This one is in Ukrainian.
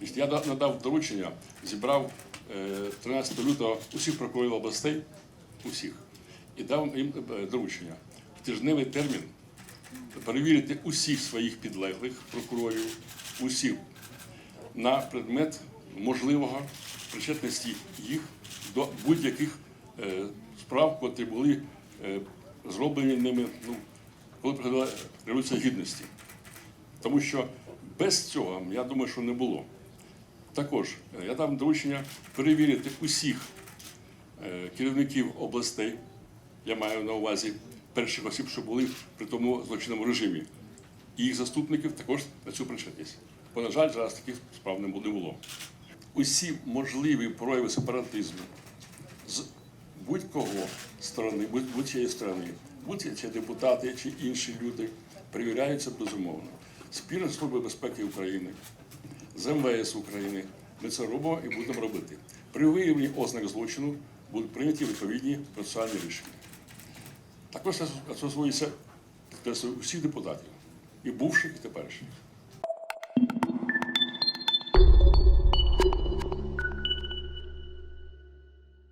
Я надав доручення, зібрав е, 13 лютого усіх прокурорів областей, усіх, і дав їм е, доручення в тижневий термін перевірити усіх своїх підлеглих прокурорів, усіх на предмет можливого причетності їх до будь-яких е, справ, котрі були е, зроблені ними, ну, коли приходила революція гідності. Тому що без цього, я думаю, що не було. Також е, я дам доручення перевірити усіх е, керівників областей, я маю на увазі перших осіб, що були при тому злочинному режимі, і їх заступників також на цю причетність. Бо, на жаль, зараз таких справ не бу- було. Усі можливі прояви сепаратизму з будь-кого сторони, будь- будь-чиєї сторони, будь чи депутати, чи інші люди, перевіряються безумовно. Спільно з Службою безпеки України, з МВС України. Ми це робимо і будемо робити. При виявленні ознак злочину будуть прийняті відповідні процесуальні рішення. Також це стосується усіх депутатів, і бувших, і теперішніх.